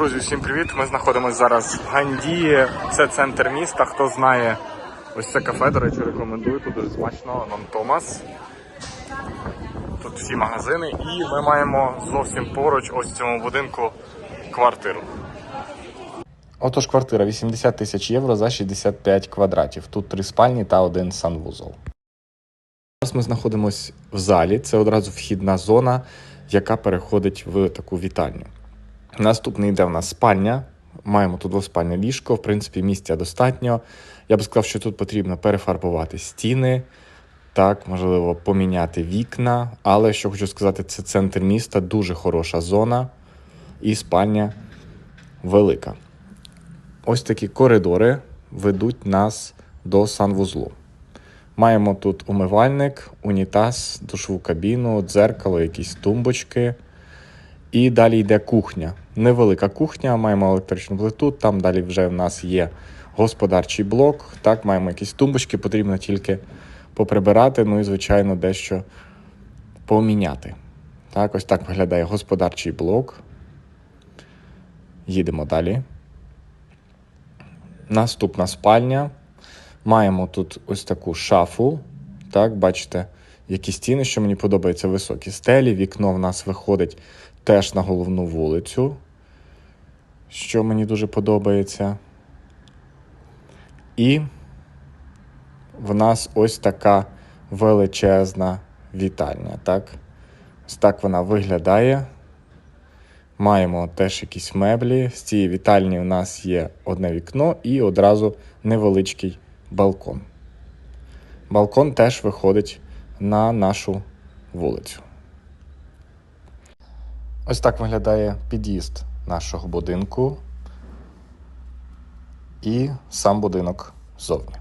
Друзі, всім привіт! Ми знаходимося зараз в Гандії. Це центр міста. Хто знає, ось це кафе, до речі, рекомендую. Тут дуже смачно, Нон Томас. Тут всі магазини, і ми маємо зовсім поруч, ось в цьому будинку, квартиру. Отож, квартира 80 тисяч євро за 65 квадратів. Тут три спальні та один санвузол. Зараз ми знаходимося в залі. Це одразу вхідна зона, яка переходить в таку вітальню. Наступний йде в нас спальня. Маємо тут двоспальне ліжко. В принципі, місця достатньо. Я би сказав, що тут потрібно перефарбувати стіни, так, можливо, поміняти вікна. Але що хочу сказати, це центр міста, дуже хороша зона, і спальня велика. Ось такі коридори ведуть нас до санвузлу. Маємо тут умивальник, унітаз, душову кабіну, дзеркало, якісь тумбочки. І далі йде кухня. Невелика кухня, маємо електричну плиту. Там далі вже в нас є господарчий блок. Так, маємо якісь тумбочки, потрібно тільки поприбирати, ну і, звичайно, дещо поміняти. Так, ось так виглядає господарчий блок. Їдемо далі. Наступна спальня. Маємо тут ось таку шафу. Так, бачите, які стіни, що мені подобається, високі стелі. Вікно в нас виходить теж на головну вулицю, що мені дуже подобається. І в нас ось така величезна вітальня. Так? Ось так вона виглядає. Маємо теж якісь меблі. З цієї вітальні у нас є одне вікно і одразу невеличкий балкон. Балкон теж виходить на нашу вулицю. Ось так виглядає під'їзд нашого будинку і сам будинок ззовні.